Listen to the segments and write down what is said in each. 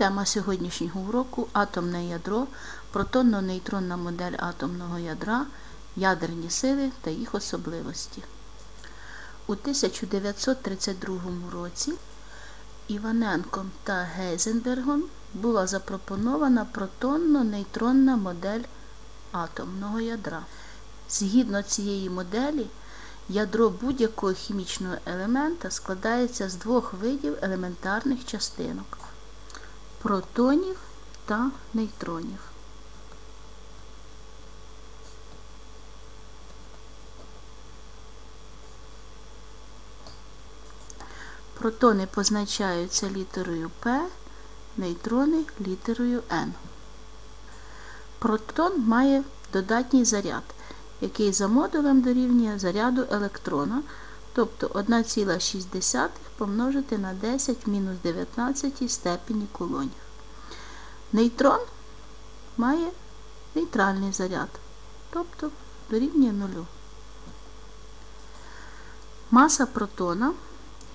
Тема сьогоднішнього уроку атомне ядро, протонно-нейтронна модель атомного ядра, ядерні сили та їх особливості. У 1932 році Іваненком та Гейзенбергом була запропонована протонно-нейтронна модель атомного ядра. Згідно цієї моделі, ядро будь-якого хімічного елемента складається з двох видів елементарних частинок протонів та нейтронів. Протони позначаються літерою П, нейтрони літерою Н. Протон має додатній заряд, який за модулем дорівнює заряду електрона, тобто 1,6 помножити на 10 мінус 19 степені кулонів. Нейтрон має нейтральний заряд, тобто дорівнює нулю. Маса протона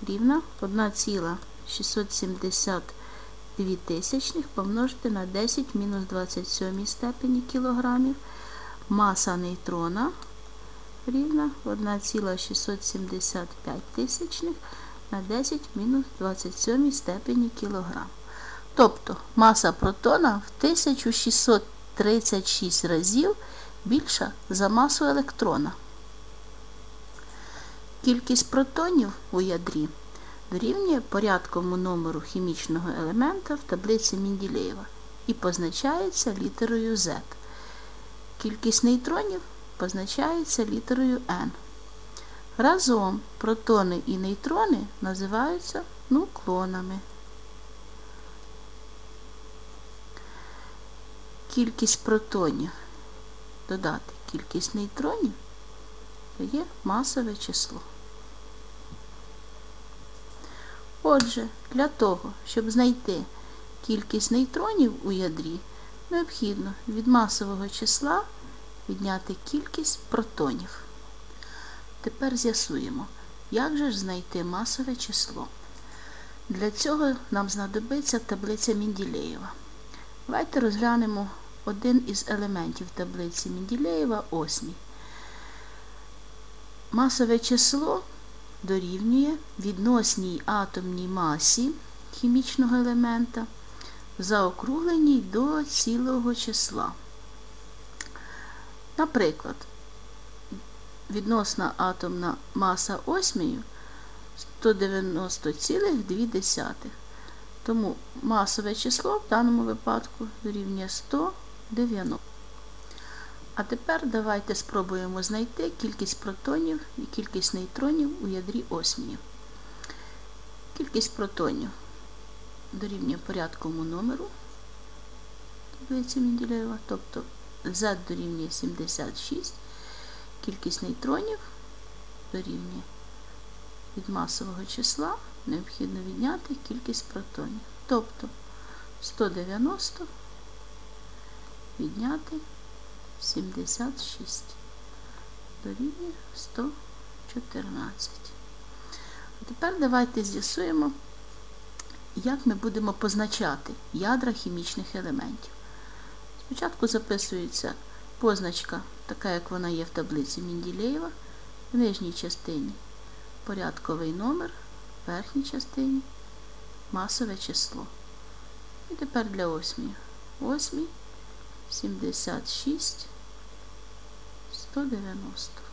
рівна 1,672 тисячних помножити на 10 мінус 27 степені кілограмів. Маса нейтрона рівна 1,675 тисячних на 10 мінус 27 степені кілограм. Тобто маса протона в 1636 разів більша за масу електрона. Кількість протонів у ядрі дорівнює порядковому номеру хімічного елемента в таблиці Менділеєва і позначається літерою Z. Кількість нейтронів позначається літерою N. Разом протони і нейтрони називаються нуклонами. Кількість протонів додати кількість нейтронів є масове число. Отже, для того, щоб знайти кількість нейтронів у ядрі, необхідно від масового числа відняти кількість протонів. Тепер з'ясуємо, як же ж знайти масове число. Для цього нам знадобиться таблиця Менділеєва. Давайте розглянемо один із елементів таблиці Менділеєва осмій. Масове число дорівнює відносній атомній масі хімічного елемента, заокругленій до цілого числа. Наприклад, відносна атомна маса осмію 190,2. Тому масове число в даному випадку дорівнює 190. А тепер давайте спробуємо знайти кількість протонів і кількість нейтронів у ядрі осмію. Кількість протонів дорівнює порядковому номеру таблиці Менділеєва, тобто Z дорівнює 76, кількість нейтронів дорівнює від масового числа необхідно відняти кількість протонів. Тобто 190 відняти 76 дорівнює 114. А тепер давайте з'ясуємо, як ми будемо позначати ядра хімічних елементів. Спочатку записується позначка, така як вона є в таблиці Менділеєва, в нижній частині порядковий номер, в верхній частині масове число. І тепер для осмі. Осмій 76, 190.